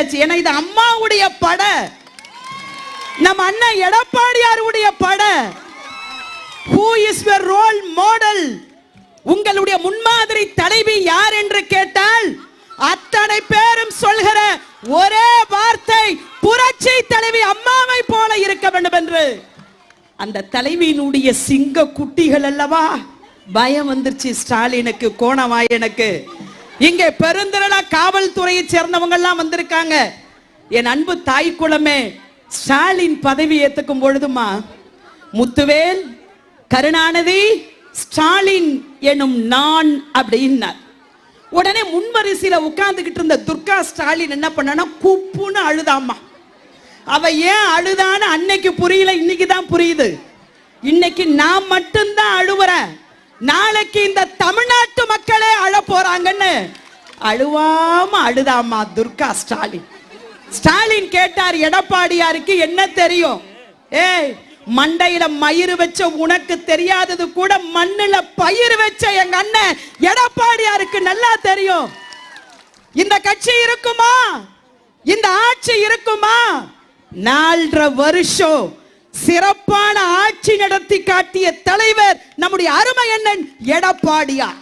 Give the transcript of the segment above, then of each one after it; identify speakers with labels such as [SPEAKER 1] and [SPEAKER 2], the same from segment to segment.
[SPEAKER 1] வந்தாச்சு ஏன்னா இது அம்மாவுடைய பட. நம்ம அண்ணன் எடப்பாடியாருடைய பட. Who is your role model உங்களுடைய முன்மாதிரி தலைவி யார் என்று கேட்டால் அத்தனை பேரும் சொல்கிற ஒரே வார்த்தை புரட்சி தலைவி அம்மாவை போல இருக்க வேண்டும் என்று. அந்த தலைவியினுடைய சிங்க குட்டிகள் அல்லவா? பயம் வந்துருச்சு. ஸ்டாலினுக்கு கோணவாயனுக்கு. இங்கே பெருந்திரளா காவல்துறையை சேர்ந்தவங்க எல்லாம் வந்திருக்காங்க. என் அன்பு தாய் குளமே ஸ்டாலின் பதவி ஏத்துக்கும் பொழுதுமா முத்துவேல் கருணாநிதி ஸ்டாலின் எனும் நான் அப்படின்னார். உடனே முன்வரிசையில உட்கார்ந்துகிட்டு இருந்த துர்கா ஸ்டாலின் என்ன பண்ணனா குப்புன்னு அழுதாமா அவ ஏன் அழுதான்னு அன்னைக்கு புரியல இன்னைக்கு தான் புரியுது. இன்னைக்கு நான் மட்டும்தான் அழுவுறேன். நாளைக்கு இந்த தமிழ்நாடு போறாங்கன்னு. அழுவாம அழுதாமா துர்கா ஸ்டாலின். ஸ்டாலின் கேட்டார் எடப்பாடியாருக்கு என்ன தெரியும்? ஏய் மண்டையில மயிறு வச்ச உனக்கு தெரியாதது கூட மண்ணுல பயிர் வச்ச எங்க அண்ணன் எடப்பாடியாருக்கு நல்லா தெரியும். இந்த கட்சி இருக்குமா? இந்த ஆட்சி இருக்குமா? நாலரை வருஷம் சிறப்பான ஆட்சி நடத்தி காட்டிய தலைவர் நம்முடைய அருமை அண்ணன் எடப்பாடியார்.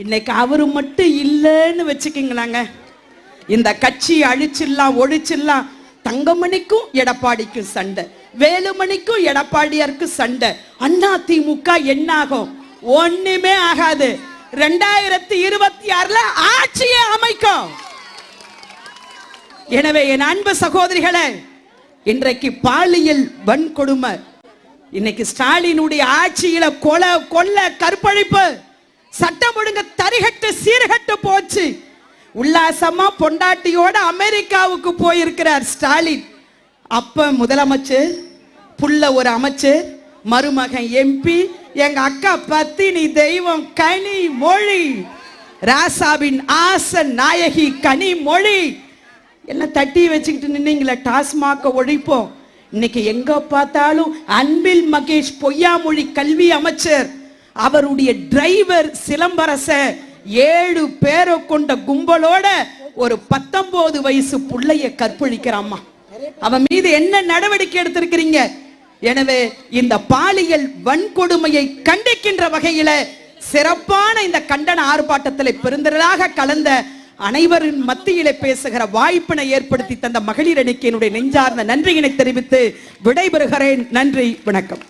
[SPEAKER 1] இன்னைக்கு அவரு மட்டும் இல்லைன்னு வச்சுக்கிங்களாங்க. இந்த கட்சி அழிச்சிடலாம் ஒழிச்சிடலாம். தங்கமணிக்கும் எடப்பாடிக்கும் சண்டை. வேலுமணிக்கும் எடப்பாடியாருக்கும் சண்டை. அண்ணா திமுக என்னாகும்? ஒண்ணுமே ஆகாது. ரெண்டாயிரத்தி இருபத்தி ஆறுல ஆட்சியை அமைக்கும். எனவே என் அன்பு சகோதரிகளே இன்றைக்கு பாலியல் வன்கொடுமை. இன்னைக்கு ஸ்டாலினுடைய ஆட்சியில கொலை கொல்ல கற்பழிப்பு. சட்டம் ஒழுங்கு தரிகட்டு சீர்கட்டு போச்சு. உல்லாசமா பொண்டாட்டியோட அமெரிக்காவுக்கு போயிருக்கிறார் ஸ்டாலின். அப்ப முதலமைச்சர் புள்ள ஒரு அமைச்சர் மருமகன் எம்பி எங்க அக்கா பத்தினி தெய்வம் கனி மொழி ராசாவின் ஆச நாயகி கனி மொழி. எல்லாம் தட்டி வச்சுக்கிட்டு நின்னீங்களே டாஸ்மாக ஒழிப்போம். இன்னைக்கு எங்க பார்த்தாலும் அன்பில் மகேஷ் பொய்யாமொழி கல்வி அமைச்சர். அவருடைய டிரைவர் சிலம்பரச ஏழு பேரை கொண்ட கும்பலோட ஒரு பத்தொன்பது வயசு புள்ளைய கற்பழிக்கிறாம்மா. அவன் மீது என்ன நடவடிக்கை எடுத்திருக்கிறீங்க? எனவே இந்த பாலியல் வன்கொடுமையை கண்டிக்கின்ற வகையில சிறப்பான இந்த கண்டன ஆர்ப்பாட்டத்தில் பெருந்திரளாக கலந்த அனைவரின் மத்தியிலே பேசுகிற வாய்ப்பினை ஏற்படுத்தி தந்த மகளிர் அணிக்கு என்னுடைய நெஞ்சார்ந்த நன்றியினை தெரிவித்து விடைபெறுகிறேன். நன்றி வணக்கம்.